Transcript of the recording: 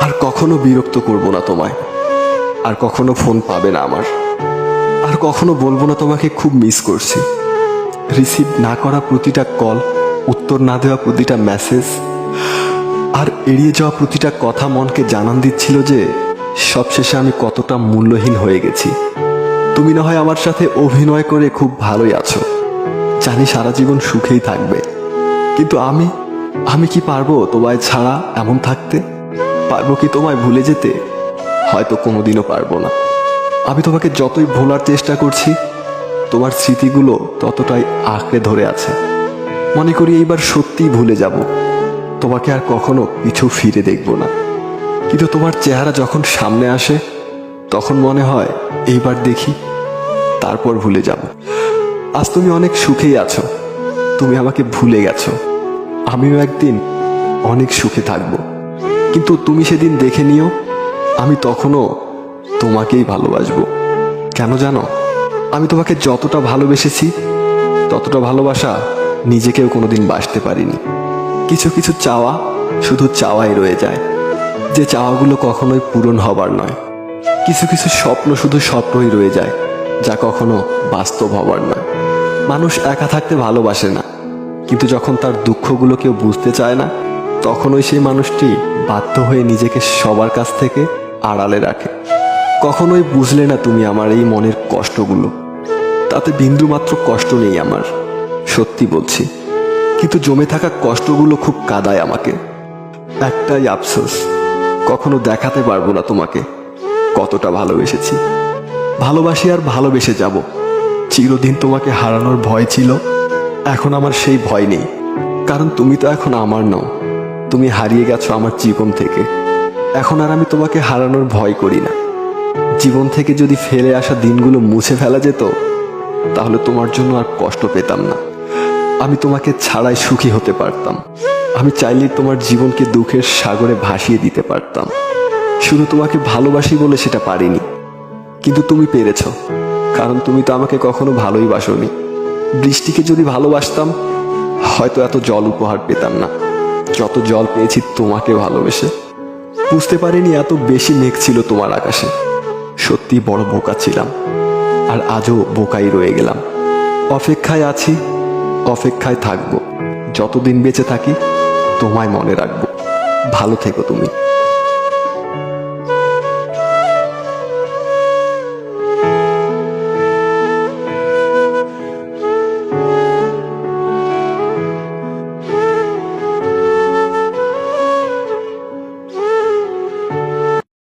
আর কখনো বিরক্ত করব না তোমায়। আর কখনো ফোন পাবে না আমার। আর কখনো বলব না তোমাকে খুব মিস করছি। রিসিভ না করা প্রতিটা কল উত্তর না দেওয়া প্রতিটা মেসেজ আর এড়িয়ে যাওয়া প্রতিটা কথা মনকে জানান দিচ্ছিল যে, সবশেষে আমি কতটা মূল্যহীন হয়ে গেছি। তুমি না হয় আমার সাথে অভিনয় করে খুব ভালোই আছো। জানি সারা জীবন সুখেই থাকবে। কিন্তু আমি আমি কি পারব তোমায় ছাড়া এমন থাকতে? পারব কি তোমায় ভুলে যেতে? হয়তো কোনোদিনও পারব না। আমি তোমাকে যতই ভোলার চেষ্টা করছি, তোমার স্মৃতিগুলো ততটাই আঁকড়ে ধরে আছে। মনে করি এইবার সত্যিই ভুলে যাব। তোমাকে আর কখনো পিছু ফিরে দেখব না। কিন্তু তোমার চেহারা যখন সামনে আসে, তখন মনে হয়, এইবার দেখি, তারপর ভুলে যাব। আজ তুমি অনেক সুখেই আছো। তুমি আমাকে ভুলে গেছো। আমিও একদিন অনেক সুখে থাকব। কিন্তু তুমি সেদিন দেখে নিও, আমি তখনও তোমাকেই ভালোবাসবো। কেন জানো? আমি তোমাকে যতটা ভালোবেসেছি, ততটা ভালোবাসা নিজেকেও কোনোদিন বাসতে পারিনি। কিছু কিছু চাওয়া শুধু চাওয়াই রয়ে যায়, যে চাওয়াগুলো কখনোই পূরণ হবার নয়। কিছু কিছু স্বপ্ন শুধু স্বপ্নই রয়ে যায়, যা কখনো বাস্তব হবার নয়। মানুষ একা থাকতে ভালোবাসে না, কিন্তু যখন তার দুঃখগুলো কেউ বুঝতে চায় না, তখনই সেই মানুষটি বাধ্য হয়ে নিজেকে সবার কাছ থেকে আড়ালে রাখে। কখনোই বুঝলে না তুমি আমার এই মনের কষ্টগুলো। তাতে বিন্দুমাত্র কষ্ট নেই আমার, সত্যি বলছি। কিন্তু জমে থাকা কষ্টগুলো খুব কাদায় আমাকে। একটাই আফসোস, কখনো দেখাতে পারব না তোমাকে। কতটা ভালোবেসেছি। ভালোবাসি আর ভালোবেসে যাব। চিরদিন তোমাকে হারানোর ভয় ছিল। এখন আমার সেই ভয় নেই। কারণ তুমি তো এখন আমার নও। তুমি হারিয়ে গেছো আমার জীবন থেকে। এখন আর আমি তোমাকে হারানোর ভয় করি না। জীবন থেকে যদি ফেলে আসা দিনগুলো মুছে ফেলা যেত, তাহলে তোমার জন্য আর কষ্ট পেতাম না। আমি তোমাকে ছাড়াই সুখী হতে পারতাম। আমি চাইলে তোমার জীবনকে দুঃখের সাগরে ভাসিয়ে দিতে পারতাম। শুধু তোমাকে ভালোবাসি বলে সেটা পারিনি। কিন্তু তুমি পেরেছ, কারণ তুমি তো আমাকে কখনো ভালোই বাসনি। বৃষ্টিকে যদি ভালোবাসতাম, হয়তো এত জল উপহার পেতাম না। যত জল পেয়েছি তোমাকে ভালোবেসে। বুঝতে পারিনি এত বেশি মেঘ ছিল তোমার আকাশে। সত্যি বড় বোকা ছিলাম, আর আজও বোকাই রয়ে গেলাম। অপেক্ষায় আছি, অপেক্ষায় থাকব। যতদিন বেঁচে থাকি, তোমায় মনে রাখব। ভালো থেকো তুমি।